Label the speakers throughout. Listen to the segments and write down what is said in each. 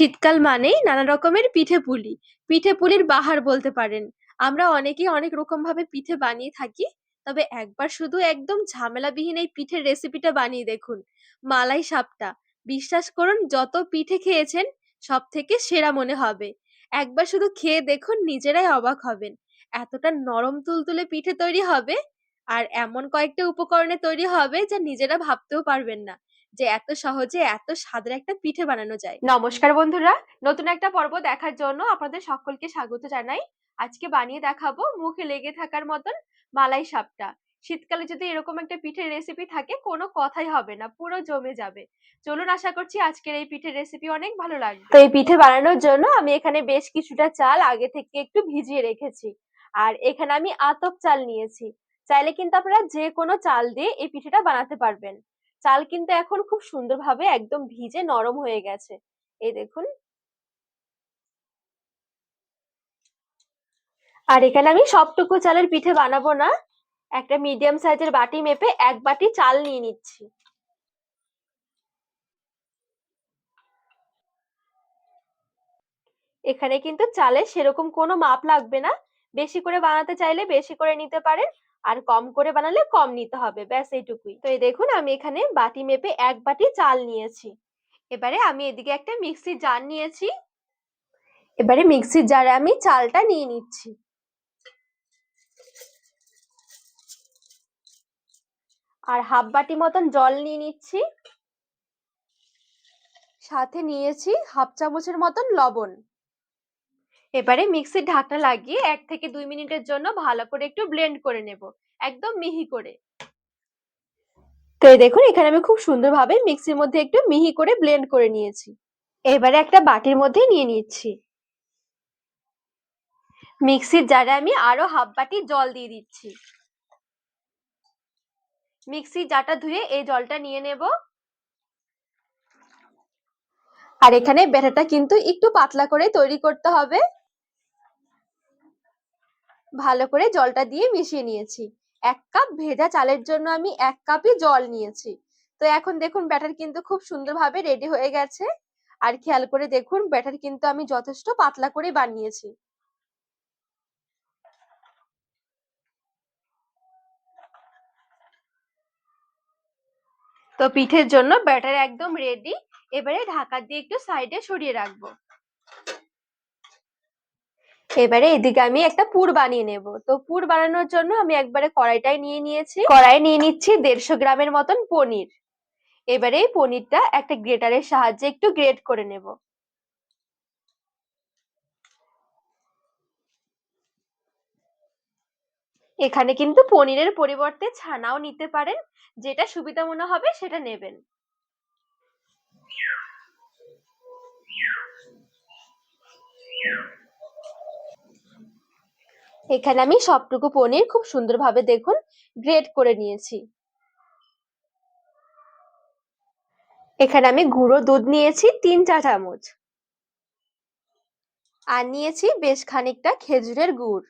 Speaker 1: শীতকাল মানেই নানা রকমের পিঠে পুলি। পিঠে পুলির বাহার বলতে পারেন। আমরা অনেকেই অনেক রকম ভাবে পিঠে বানিয়ে থাকি, তবে একবার শুধু একদম ঝামেলাবিহীন এই পিঠের রেসিপিটা বানিয়ে দেখুন। মালাই সাপটা। বিশ্বাস করুন, যত পিঠে খেয়েছেন সব থেকে সেরা মনে হবে। একবার শুধু খেয়ে দেখুন, নিজেরাই অবাক হবেন। এতটা নরম তুলতুলে পিঠে তৈরি হবে, আর এমন কয়েকটা উপকরণে তৈরি হবে, যা নিজেরা ভাবতেও পারবেন না। যে এত সহজে এত স্বাদের একটা পিঠে বানানো যায়। নমস্কার বন্ধুরা নতুন একটা পর্ব দেখার জন্য আপনাদের সকলকে স্বাগত জানাই। আজকে বানিয়ে দেখাবো মুখে লেগে থাকার মতন মালাই সাপটা। শীতকালে যদি এরকম একটা পিঠের রেসিপি থাকে কোনো কথাই হবে না পুরো জমে যাবে। চলুন আশা করছি আজকের এই পিঠের রেসিপি অনেক ভালো লাগবে। তো এই পিঠে বানানোর জন্য আমি এখানে বেশ কিছুটা চাল আগে থেকে একটু ভিজিয়ে রেখেছি। আর এখানে আমি আতপ চাল নিয়েছি। চাইলে কিন্তু আপনারা যে কোনো চাল দিয়ে এই পিঠেটা বানাতে পারবেন। চাল কিন্তু এখন খুব সুন্দরভাবে একদম ভিজে নরম হয়ে গেছে। এই দেখুন। আর এখানে আমি সবটুকু চালের পিঠে বানাবো না। একটা মিডিয়াম সাইজের বাটি মেপে এক বাটি চাল নিয়ে নিচ্ছি। এখানে কিন্তু চালের সেরকম কোনো মাপ লাগবে না। বেশি করে বানাতে চাইলে বেশি করে নিতে পারেন। আর কম করে বানালে কম নিতে হবে, ব্যাস এইটুকুই। তো এই দেখুন, আমি এখানে বাটি মেপে এক বাটি চাল নিয়েছি। এবারে আমি এদিকে একটা মিক্সির জার নিয়েছি। এবারে মিক্সির জারে আমি চালটা নিয়ে নিচ্ছি। আর হাফ বাটি মতন জল নিয়ে নিচ্ছি। সাথে নিয়েছি হাফ চামচের মতন লবণ। এবারে মিক্সির ঢাকনা লাগিয়ে এক থেকে দুই মিনিটের জন্য ভালো করে একটু ব্লেন্ড করে নেব, একদম মিহি করে। তো এই দেখুন, এখানে আমি খুব সুন্দরভাবে মিক্সির মধ্যে একটু মিহি করে ব্লেন্ড করে নিয়েছি। এবারে একটা বাটির মধ্যে নিয়ে নিচ্ছি। মিক্সির জারে আমি আরও হাফ বাটি জল দিয়ে দিচ্ছি। মিক্সির জারটা ধুয়ে এই জলটা নিয়ে নেব। আর এখানে ব্যাটারটা কিন্তু একটু পাতলা করে তৈরি করতে হবে। ভালো করে জলটা দিয়ে মিশিয়ে নিয়েছি। এক কাপ ভেজা চালের জন্য আমি এক কাপই জল নিয়েছি। তো এখন দেখুন ব্যাটার কিন্তু খুব সুন্দরভাবে রেডি হয়ে গেছে। আর খেয়াল করে দেখুন ব্যাটার কিন্তু আমি যথেষ্ট পাতলা করে বানিয়েছি। তো পিঠের জন্য ব্যাটার একদম রেডি এবারে ঢাকা দিয়ে একটু সাইডে সরিয়ে রাখব। এবারে এদিকে আমি একটা পুর বানিয়ে নেব। তো পুর বানানোর জন্য আমি একবারে কড়াইটাই নিয়ে নিয়েছি। কড়াই নিয়ে নিচ্ছি দেড়শো গ্রামের মতন পনির। এবারে এই পনিরটা একটা গ্রেটারের সাহায্যে একটু গ্রেট করে নেব। এখানে কিন্তু পনিরের পরিবর্তে ছানাও নিতে পারেন। যেটা সুবিধা মনে হবে সেটা নেবেন। এখানে আমি সবটুকু পনির খুব সুন্দরভাবে দেখুন গ্রেট করে নিয়েছি। এখানে আমি গুঁড়ো দুধ নিয়েছি, তিন চা চামচ। আর নিয়েছি বেশ খানিকটা খেজুরের গুড়।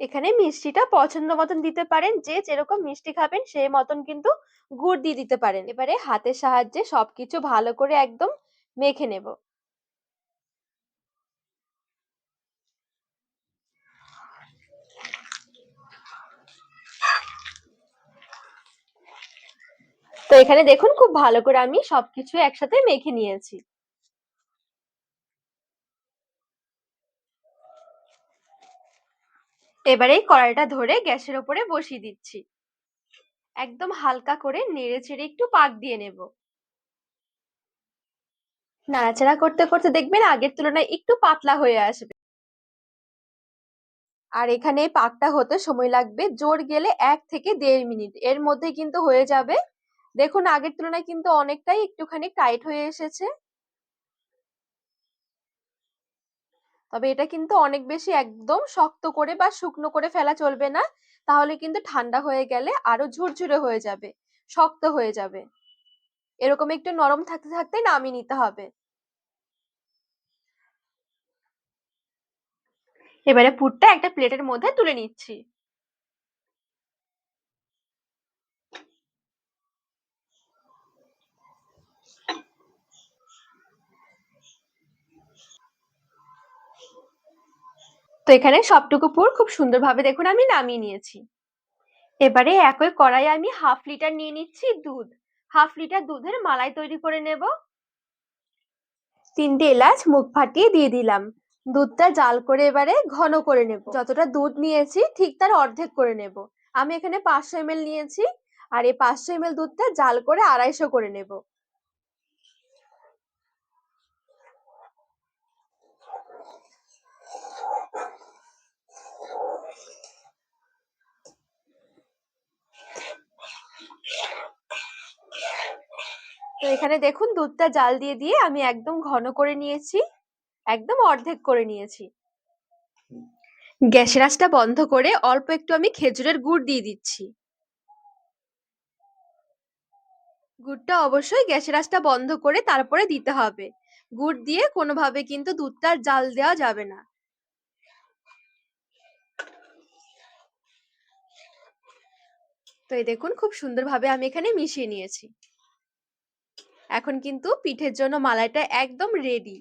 Speaker 1: এখানে মিষ্টিটা পছন্দ মতন দিতে পারেন, যে যেরকম মিষ্টি খাবেন সেই মতন কিন্তু গুড় দিয়ে দিতে পারেন। এবারে হাতের সাহায্যে সবকিছু ভালো করে একদম মেখে নেব। তো এখানে দেখুন, খুব ভালো করে আমি সবকিছু একসাথে মেখে নিয়েছি। এবারে কড়াইটা ধরে গ্যাসের ওপরে বসিয়ে দিচ্ছি। একদম হালকা করে নেড়ে চেড়ে একটু পাক দিয়ে নেব। নাড়াচাড়া করতে করতে দেখবেন আগের তুলনায় একটু পাতলা হয়ে আসবে। আর এখানে পাকটা হতে সময় লাগবে, জোর গেলে এক থেকে দেড় মিনিট। এর মধ্যে কিন্তু হয়ে যাবে। দেখুন, আগের তুলনায় কিন্তু অনেকটাই একটুখানি টাইট হয়ে এসেছে। তবে এটা কিন্তু অনেক বেশি একদম শক্ত করে বা শুকনো করে ফেলা চলবে না। তাহলে কিন্তু ঠান্ডা হয়ে গেলে আরও ঝুরঝুরে হয়ে যাবে, শক্ত হয়ে যাবে। এরকম একটু নরম থাকতে থাকতে নামিয়ে নিতে হবে। এবারে পুরটা একটা প্লেটের মধ্যে তুলে নিচ্ছি। তো এখানে সবটুকু পুর খুব সুন্দরভাবে দেখুন আমি নামিয়ে নিয়েছি। এবারে একই কড়াই আমি হাফ লিটার নিয়ে নিচ্ছি দুধ। হাফ লিটার দুধের মালাই তৈরি করে নেব। তিনটে এলাচ মুখ ফাটিয়ে দিয়ে দিলাম। দুধটা জাল করে এবারে ঘন করে নেব। যতটা দুধ নিয়েছি, ঠিক তার অর্ধেক করে নেব। আমি এখানে পাঁচশো এমএল নিয়েছি, আর এই পাঁচশো এমএল দুধটা জাল করে আড়াইশো করে নেব। তো এখানে দেখুন, দুধটা জাল দিয়ে দিয়ে আমি একদম ঘন করে নিয়েছি, একদম অর্ধেক করে নিয়েছি। গ্যাসের আঁচটা বন্ধ করে অল্প একটু আমি খেজুরের গুড় দিয়ে দিচ্ছি। গুড়টা অবশ্যই গ্যাসের আঁচটা বন্ধ করে তারপরে দিতে হবে। গুড় দিয়ে কোনোভাবে কিন্তু দুধটা জাল দেওয়া যাবে না। তো এই দেখুন, খুব সুন্দরভাবে আমি এখানে মিশিয়ে নিয়েছি। এখন কিন্তু পিঠের জন্য মালাইটা একদম রেডি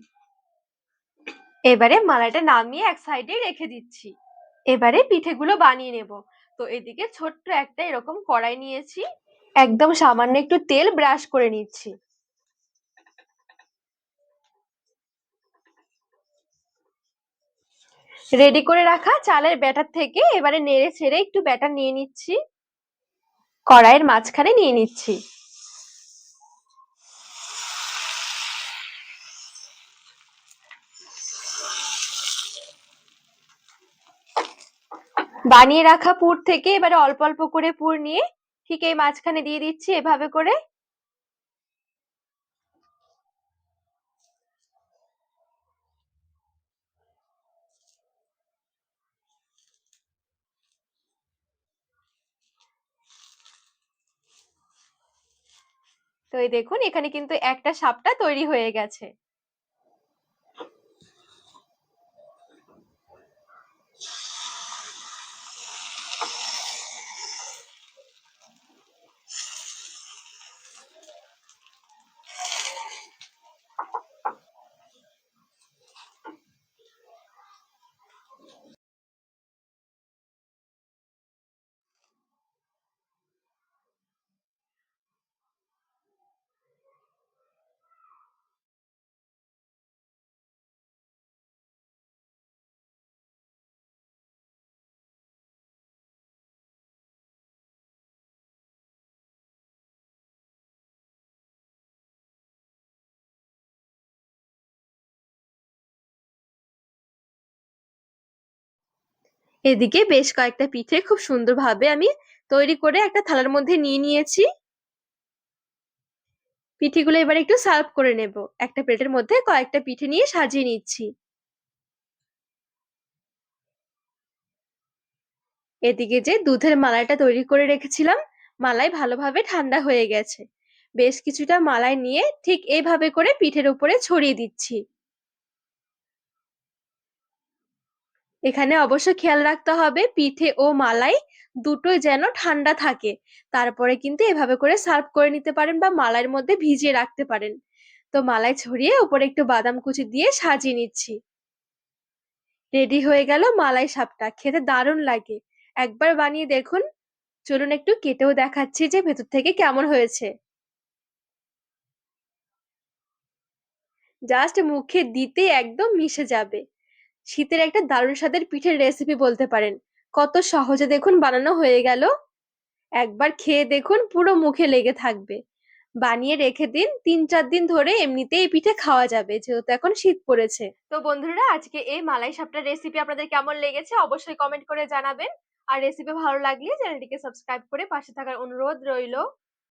Speaker 1: এবারে মালাইটা নামিয়ে এক সাইডে রেখে দিচ্ছি। এবারে পিঠেগুলো বানিয়ে নেব। তো এদিকে ছোট্ট একটা এরকম কড়াই নিয়েছি। একদম সামান্য একটু তেল ব্রাশ করে নিচ্ছি। রেডি করে রাখা চালের ব্যাটার থেকে এবারে নেড়ে ছেড়ে একটু ব্যাটার নিয়ে নিচ্ছি। কড়াইয়ের মাঝখানে নিয়ে নিচ্ছি। বানিয়ে রাখা পুর থেকে এবারে অল্প অল্প করে পুর নিয়ে ঠিক এই মাঝখানে দিয়ে দিচ্ছি এভাবে করে। তো এই দেখুন, এখানে কিন্তু একটা সাপটা তৈরি হয়ে গেছে। এদিকে বেশ কয়েকটা পিঠে খুব সুন্দরভাবে আমি তৈরি করে একটা থালার মধ্যে নিয়ে নিয়েছি। পিঠেগুলো এবার একটু সার্ভ করে নেব। একটা প্লেটের মধ্যে কয়েকটা পিঠে নিয়ে সাজিয়ে নিচ্ছি। এদিকে যে দুধের মালাইটা তৈরি করে রেখেছিলাম, মালাই ভালোভাবে ঠান্ডা হয়ে গেছে। বেশ কিছুটা মালাই নিয়ে ঠিক এইভাবে করে পিঠের উপরে ছড়িয়ে দিচ্ছি। এখানে অবশ্য খেয়াল রাখতে হবে, পিঠে ও মালাই দুটোই যেন ঠান্ডা থাকে। তারপরে কিন্তু এভাবে করে সার্ভ করে নিতে পারেন বা মালাইয়ের মধ্যে ভিজিয়ে রাখতে পারেন। তো মালাই ছড়িয়ে উপরে একটু বাদাম কুচি দিয়ে সাজিয়ে নিচ্ছি। রেডি হয়ে গেল মালাই সাপটা, খেতে দারুণ লাগে। একবার বানিয়ে দেখুন। চলুন একটু কেটেও দেখাচ্ছি যে ভেতর থেকে কেমন হয়েছে। জাস্ট মুখে দিতে একদম মিশে যাবে। শীতের একটা দারুণ স্বাদের পিঠের রেসিপি বলতে পারেন। কত সহজে দেখুন বানানো হয়ে গেল। একবার খেয়ে দেখুন পুরো মুখে লেগে থাকবে। বানিয়ে রেখে দিন, তিন চার দিন ধরে এমনিতেই এই পিঠে খাওয়া যাবে, যেহেতু এখন শীত পড়েছে। তো বন্ধুরা, আজকে এই মালাই সাপটার রেসিপি আপনাদের কেমন লেগেছে অবশ্যই কমেন্ট করে জানাবেন। আর রেসিপি ভালো লাগলে চ্যানেলটিকে সাবস্ক্রাইব করে পাশে থাকার অনুরোধ রইল।